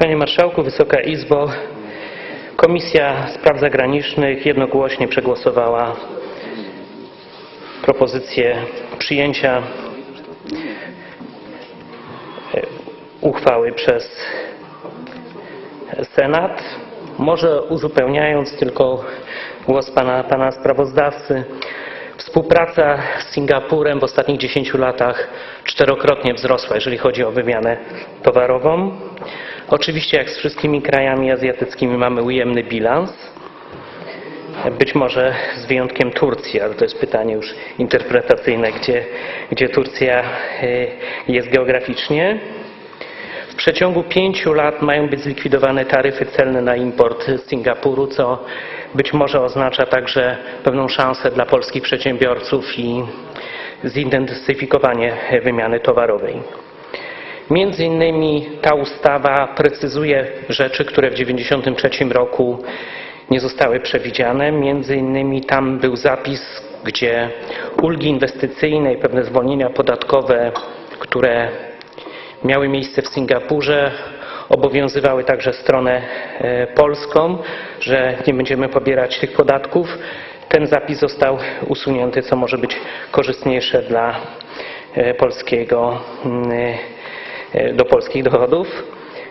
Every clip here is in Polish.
Panie Marszałku, Wysoka Izbo, Komisja Spraw Zagranicznych jednogłośnie przegłosowała propozycję przyjęcia e, uchwały przez Senat. Może uzupełniając tylko głos pana, pana sprawozdawcy, współpraca z Singapurem w ostatnich 10 latach czterokrotnie wzrosła, jeżeli chodzi o wymianę towarową. Oczywiście, jak z wszystkimi krajami azjatyckimi, mamy ujemny bilans. Być może z wyjątkiem Turcji, ale to jest pytanie już interpretacyjne, gdzie, gdzie Turcja y, jest geograficznie. W przeciągu pięciu lat mają być zlikwidowane taryfy celne na import z Singapuru, co być może oznacza także pewną szansę dla polskich przedsiębiorców i zintensyfikowanie wymiany towarowej. Między innymi ta ustawa precyzuje rzeczy, które w 1993 roku nie zostały przewidziane. Między innymi tam był zapis, gdzie ulgi inwestycyjne i pewne zwolnienia podatkowe, które miały miejsce w Singapurze, obowiązywały także stronę e, polską, że nie będziemy pobierać tych podatków. Ten zapis został usunięty, co może być korzystniejsze dla e, polskiego, mm, do polskich dochodów.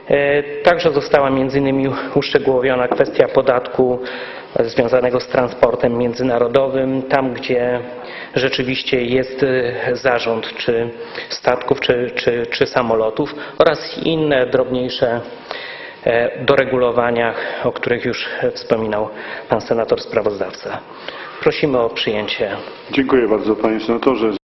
E, Także została innymi uszczegółowiona kwestia podatku związanego z transportem międzynarodowym, tam gdzie rzeczywiście jest e, zarząd czy statków, czy, czy, czy samolotów oraz inne drobniejsze e, doregulowania, o których już wspominał pan senator sprawozdawca. Prosimy o przyjęcie Dziękuję bardzo panie senatorze.